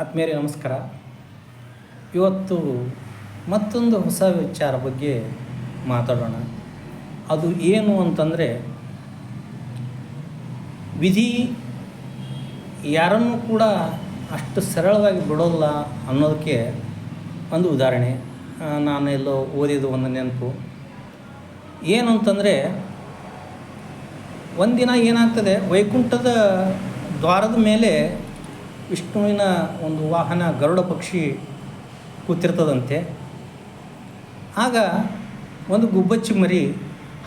ಆತ್ಮೀಯರೇ, ನಮಸ್ಕಾರ. ಇವತ್ತು ಮತ್ತೊಂದು ಹೊಸ ವಿಚಾರ ಬಗ್ಗೆ ಮಾತಾಡೋಣ. ಅದು ಏನು ಅಂತಂದರೆ, ವಿಧಿ ಯಾರನ್ನು ಕೂಡ ಅಷ್ಟು ಸರಳವಾಗಿ ಬಿಡೋಲ್ಲ ಅನ್ನೋದಕ್ಕೆ ಒಂದು ಉದಾಹರಣೆ. ನಾನು ಎಲ್ಲೋ ಓದಿದ್ದು ಒಂದು ನೆನಪು. ಏನು ಅಂತಂದರೆ ಒಂದಿನ ಏನಾಗ್ತದೆ, ವೈಕುಂಠದ ದ್ವಾರದ ಮೇಲೆ ವಿಷ್ಣುವಿನ ಒಂದು ವಾಹನ ಗರುಡ ಪಕ್ಷಿ ಕೂತಿರ್ತದಂತೆ. ಆಗ ಒಂದು ಗುಬ್ಬಚ್ಚಿ ಮರಿ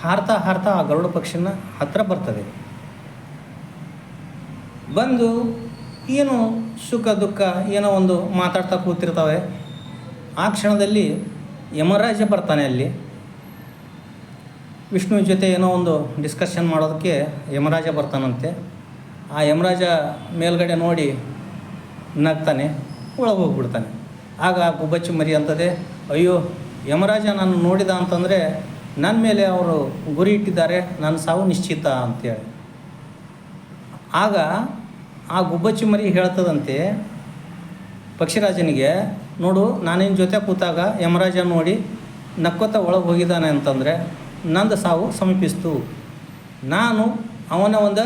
ಹಾರ್ತಾ ಹಾರ್ತಾ ಆ ಗರುಡ ಪಕ್ಷಿನ ಹತ್ತಿರ ಬರ್ತದೆ. ಬಂದು ಏನು ಸುಖ ದುಃಖ ಏನೋ ಒಂದು ಮಾತಾಡ್ತಾ ಕೂತಿರ್ತವೆ. ಆ ಕ್ಷಣದಲ್ಲಿ ಯಮರಾಜ ಬರ್ತಾನೆ ಅಲ್ಲಿ. ವಿಷ್ಣು ಜೊತೆ ಏನೋ ಒಂದು ಡಿಸ್ಕಷನ್ ಮಾಡೋದಕ್ಕೆ ಯಮರಾಜ ಬರ್ತಾನಂತೆ. ಆ ಯಮರಾಜ ಮೇಲ್ಗಡೆ ನೋಡಿ ನಗ್ತಾನೆ ಒಳಗೆ ಹೋಗ್ಬಿಡ್ತಾನೆ ಆಗ ಆ ಗುಬ್ಬಚ್ಚಿ ಮರಿ ಅಂತದೆ ಅಯ್ಯೋ, ಯಮರಾಜ ನಾನು ನೋಡಿದ ಅಂತಂದರೆ ನನ್ನ ಮೇಲೆ ಅವರು ಗುರಿ ಇಟ್ಟಿದ್ದಾರೆ ನನ್ನ ಸಾವು ನಿಶ್ಚಿತ ಅಂತೇಳಿ. ಆಗ ಆ ಗುಬ್ಬಚ್ಚಿ ಮರಿ ಹೇಳ್ತದಂತೆ ಪಕ್ಷಿರಾಜನಿಗೆ, ನೋಡು, ನಾನೇನು ಜೊತೆ ಕೂತಾಗ ಯಮರಾಜ ನೋಡಿ ನಕ್ಕೊತ ಒಳಗೆ ಹೋಗಿದ್ದಾನೆ ಅಂತಂದರೆ ನಂದು ಸಾವು ಸಮೀಪಿಸ್ತು. ನಾನು ಅವನ ಒಂದು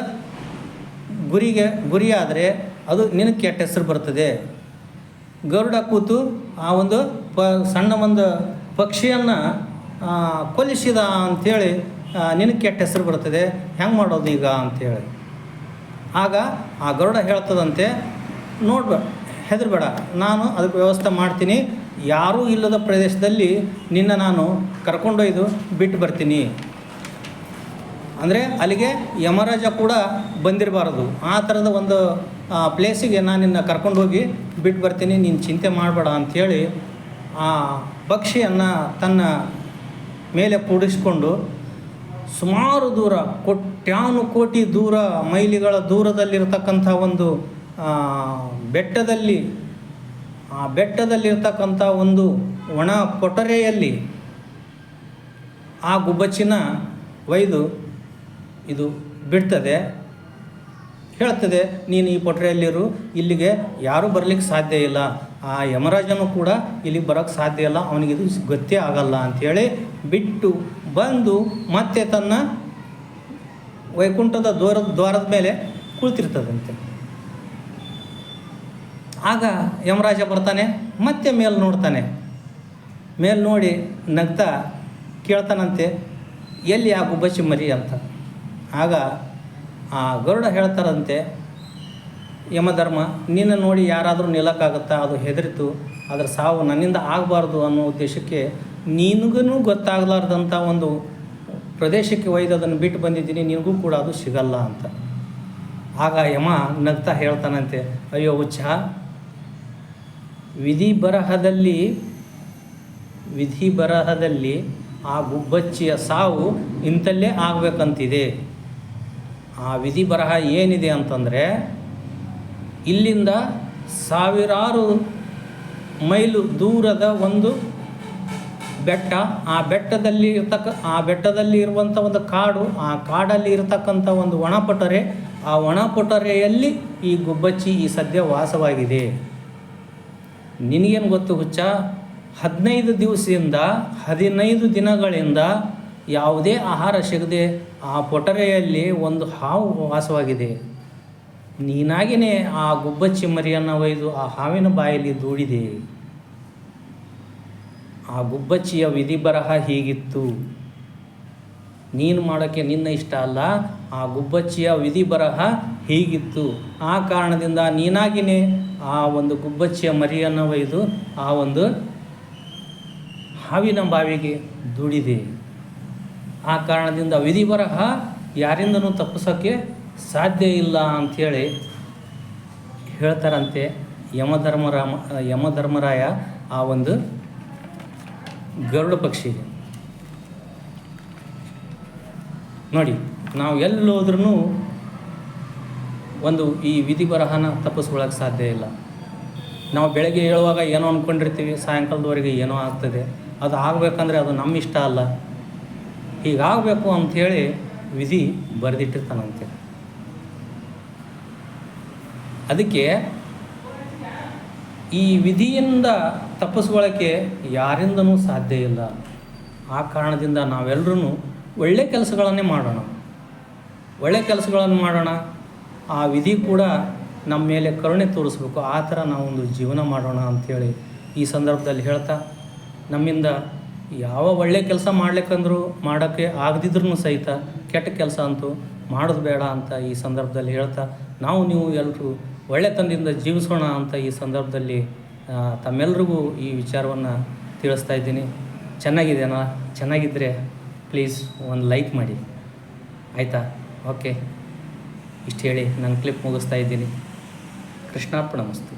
ಗುರಿಗೆ, ಗುರಿಯಾದರೆ ಅದು ನಿನಗೆ ಕೆಟ್ಟ ಹೆಸರು ಬರ್ತದೆ. ಗರುಡ ಕೂತು ಆ ಒಂದು ಪ, ಸಣ್ಣ ಒಂದು ಪಕ್ಷಿಯನ್ನು ಕೊಲಿಸಿದ ಅಂಥೇಳಿ ನಿನಗೆ ಕೆಟ್ಟ ಹೆಸರು ಬರ್ತದೆ. ಹೆಂಗೆ ಮಾಡೋದು ಈಗ ಅಂಥೇಳಿ ಆಗ ಆ ಗರುಡ ಹೇಳ್ತದಂತೆ ನೋಡ್ಬೇಡ ಹೆದರ್ಬೇಡ. ನಾನು ಅದಕ್ಕೆ ವ್ಯವಸ್ಥೆ ಮಾಡ್ತೀನಿ. ಯಾರೂ ಇಲ್ಲದ ಪ್ರದೇಶದಲ್ಲಿ ನಿನ್ನ ನಾನು ಕರ್ಕೊಂಡೊಯ್ದು ಬಿಟ್ಟು ಬರ್ತೀನಿ. ಅಂದರೆ ಅಲ್ಲಿಗೆ ಯಮರಾಜ ಕೂಡ ಬಂದಿರಬಾರದು. ಆ ಥರದ ಒಂದು ಪ್ಲೇಸಿಗೆ ನಾನು ನಿನ್ನ ಕರ್ಕೊಂಡೋಗಿ ಬಿಟ್ಟು ಬರ್ತೀನಿ ನೀನು ಚಿಂತೆ ಮಾಡಬೇಡ ಅಂಥೇಳಿ ಆ ಪಕ್ಷಿಯನ್ನು ತನ್ನ ಮೇಲೆ ಕೂಡಿಸ್ಕೊಂಡು ಸುಮಾರು ದೂರ ಕೋಟ್ಯಾನು ಕೋಟಿ ದೂರ ಮೈಲಿಗಳ ದೂರದಲ್ಲಿರತಕ್ಕಂಥ ಒಂದು ಆ, ಬೆಟ್ಟದಲ್ಲಿ ಆ ಬೆಟ್ಟದಲ್ಲಿರ್ತಕ್ಕಂಥ ಒಂದು ಒಣ ಕೊಟರೆಯಲ್ಲಿ ಆ ಗುಬ್ಬಚ್ಚಿನ ಒಯ್ದು ಇದು ಬಿಡ್ತದೆ. ಹೇಳ್ತದೆ ನೀನು ಈ ಪೊಟ್ರೆಯಲ್ಲಿರು, ಇಲ್ಲಿಗೆ ಯಾರೂ ಬರಲಿಕ್ಕೆ ಸಾಧ್ಯ ಇಲ್ಲ. ಆ ಯಮರಾಜನು ಕೂಡ ಇಲ್ಲಿಗೆ ಬರೋಕ್ಕೆ ಸಾಧ್ಯ ಇಲ್ಲ ಅವನಿಗಿದು ಗೊತ್ತೇ ಆಗಲ್ಲ ಅಂಥೇಳಿ ಬಿಟ್ಟು ಬಂದು ಮತ್ತೆ ತನ್ನ ವೈಕುಂಠದ ದ್ವಾರ, ದ್ವಾರದ ಮೇಲೆ ಕುಳಿತಿರ್ತದಂತೆ. ಆಗ ಯಮರಾಜ ಬರ್ತಾನೆ, ಮತ್ತೆ ಮೇಲೆ ನೋಡ್ತಾನೆ. ಮೇಲೆ ನೋಡಿ ನಗ್ತಾ ಕೇಳ್ತಾನಂತೆ, ಎಲ್ಲಿ ಆ ಗುಬ್ಬಚ್ಚಿ ಮರಿ? ಅಂತ. ಆಗ ಆ ಗರುಡ ಹೇಳ್ತಾರಂತೆ ಯಮಧರ್ಮ ನಿನ್ನ ನೋಡಿ ಯಾರಾದರೂ ನಿಲ್ಲಕ್ಕಾಗುತ್ತಾ ಅದು ಹೆದರಿತು. ಅದರ ಸಾವು ನನ್ನಿಂದ ಆಗಬಾರ್ದು ಅನ್ನೋ ಉದ್ದೇಶಕ್ಕೆ ನಿನಗೂ ಗೊತ್ತಾಗಲಾರ್ದಂಥ ಒಂದು ಪ್ರದೇಶಕ್ಕೆ ಒಯ್ದು ಅದನ್ನು ಬಿಟ್ಟು ಬಂದಿದ್ದೀನಿ, ನಿನಗೂ ಕೂಡ ಅದು ಸಿಗಲ್ಲ ಅಂತ. ಆಗ ಯಮ ನಗ್ತಾ ಹೇಳ್ತಾನಂತೆ, ಅಯ್ಯೋ ಹುಚ್ಚ ವಿಧಿ ಬರಹದಲ್ಲಿ ವಿಧಿ ಬರಹದಲ್ಲಿ ಆ ಗುಬ್ಬಚ್ಚಿಯ ಸಾವು ಇಂಥಲ್ಲೇ ಆಗಬೇಕಂತಿದೆ. ಆ ವಿಧಿ ಬರಹ ಏನಿದೆ ಅಂತಂದರೆ ಇಲ್ಲಿಂದ ಸಾವಿರಾರು ಮೈಲು ದೂರದ ಒಂದು ಬೆಟ್ಟ, ಆ ಬೆಟ್ಟದಲ್ಲಿ ಇರ್ತಕ್ಕ, ಆ ಬೆಟ್ಟದಲ್ಲಿ ಇರುವಂಥ ಒಂದು ಕಾಡು, ಆ ಕಾಡಲ್ಲಿ ಇರತಕ್ಕಂಥ ಒಂದು ಒಣಪೊಟರೆ ಆ ಒಣಪೊಟರೆಯಲ್ಲಿ ಈ ಗುಬ್ಬಚ್ಚಿ ಈ ಸದ್ಯ ವಾಸವಾಗಿದೆ. ನಿನಗೇನು ಗೊತ್ತು ಹುಚ್ಚ? ಹದಿನೈದು ದಿವಸದಿಂದ ಹದಿನೈದು ದಿನಗಳಿಂದ ಯಾವುದೇ ಆಹಾರ ಸಿಗದೆ ಆ ಪೊಟರೆಯಲ್ಲಿ ಒಂದು ಹಾವು ವಾಸವಾಗಿದೆ. ನೀನಾಗಿನೇ ಆ ಗುಬ್ಬಚ್ಚಿ ಮರಿಯನ್ನು ಒಯ್ದು ಆ ಹಾವಿನ ಬಾಯಲ್ಲಿ ದೂಡಿದೆ. ಆ ಗುಬ್ಬಚ್ಚಿಯ ವಿಧಿ ಬರಹ ಹೀಗಿತ್ತು. ನೀನು ಮಾಡೋಕ್ಕೆ ನಿನ್ನ ಇಷ್ಟ ಅಲ್ಲ? ಆ ಗುಬ್ಬಚ್ಚಿಯ ವಿಧಿ ಬರಹ ಹೀಗಿತ್ತು. ಆ ಕಾರಣದಿಂದ ನೀನಾಗಿನೇ ಆ ಒಂದು ಗುಬ್ಬಚ್ಚಿಯ ಮರಿಯನ್ನು ಒಯ್ದು ಆ ಒಂದು ಹಾವಿನ ಬಾವಿಗೆ ದುಡಿದೆ. ಆ ಕಾರಣದಿಂದ ವಿಧಿ ಬರಹ ಯಾರಿಂದನೂ ತಪ್ಪಿಸೋಕ್ಕೆ ಸಾಧ್ಯ ಇಲ್ಲ ಅಂಥೇಳಿ ಹೇಳ್ತಾರಂತೆ ಯಮಧರ್ಮರಾಮ ಯಮಧರ್ಮರಾಯ ಆ ಒಂದು ಗರುಡ ಪಕ್ಷಿಗೆ. ನೋಡಿ, ನಾವು ಎಲ್ಲೋದ್ರೂ ಒಂದು ಈ ವಿಧಿ ಬರಹನ ತಪ್ಪಿಸ್ಕೊಳ್ಳೋಕ್ಕೆ ಸಾಧ್ಯ ಇಲ್ಲ. ನಾವು ಬೆಳಗ್ಗೆ ಹೇಳುವಾಗ ಏನೋ ಅಂದ್ಕೊಂಡಿರ್ತೀವಿ ಸಾಯಂಕಾಲದವರೆಗೆ ಏನೋ ಆಗ್ತದೆ. ಅದು ಆಗಬೇಕಂದ್ರೆ ಅದು ನಮ್ಮ ಇಷ್ಟ ಅಲ್ಲ. ಹೀಗಾಗಬೇಕು ಅಂಥೇಳಿ ವಿಧಿ ಬರೆದಿಟ್ಟಿರ್ತಾನಂತೆ. ಅದಕ್ಕೆ ಈ ವಿಧಿಯಿಂದ ತಪ್ಪಿಸ್ಕೊಳ್ಳೋಕ್ಕೆ ಯಾರಿಂದನೂ ಸಾಧ್ಯ ಇಲ್ಲ. ಆ ಕಾರಣದಿಂದ ನಾವೆಲ್ಲರೂ ಒಳ್ಳೆ ಕೆಲಸಗಳನ್ನೇ ಮಾಡೋಣ. ಒಳ್ಳೆ ಕೆಲಸಗಳನ್ನು ಮಾಡೋಣ. ಆ ವಿಧಿ ಕೂಡ ನಮ್ಮ ಮೇಲೆ ಕರುಣೆ ತೋರಿಸ್ಬೇಕು. ಆ ಥರ ನಾವೊಂದು ಜೀವನ ಮಾಡೋಣ ಅಂಥೇಳಿ ಈ ಸಂದರ್ಭದಲ್ಲಿ ಹೇಳ್ತಾ ನಮ್ಮಿಂದ ಯಾವ ಒಳ್ಳೆ ಕೆಲಸ ಮಾಡ್ಲಿಕ್ಕಂದ್ರು ಮಾಡೋಕ್ಕೆ ಆಗದಿದ್ರೂ ಸಹಿತ ಕೆಟ್ಟ ಕೆಲಸ ಅಂತೂ ಮಾಡೋದು ಬೇಡ ಅಂತ ಈ ಸಂದರ್ಭದಲ್ಲಿ ಹೇಳ್ತಾ, ನಾವು ನೀವು ಎಲ್ಲರೂ ಒಳ್ಳೆತನದಿಂದ ಜೀವಿಸೋಣ ಅಂತ ಈ ಸಂದರ್ಭದಲ್ಲಿ ತಮ್ಮೆಲ್ರಿಗೂ ಈ ವಿಚಾರವನ್ನು ತಿಳಿಸ್ತಾ ಇದ್ದೀನಿ. ಚೆನ್ನಾಗಿದೆನಾ ಚೆನ್ನಾಗಿದ್ದರೆ ಪ್ಲೀಸ್ ಒಂದು ಲೈಕ್ ಮಾಡಿ. ಆಯಿತಾ? ಓಕೆ. ಇಷ್ಟು ಹೇಳಿ ನನ್ನ ಕ್ಲಿಪ್ ಮುಗಿಸ್ತಾ ಇದ್ದೀನಿ. ಕೃಷ್ಣಾರ್ಪಣ ಮಸ್ತು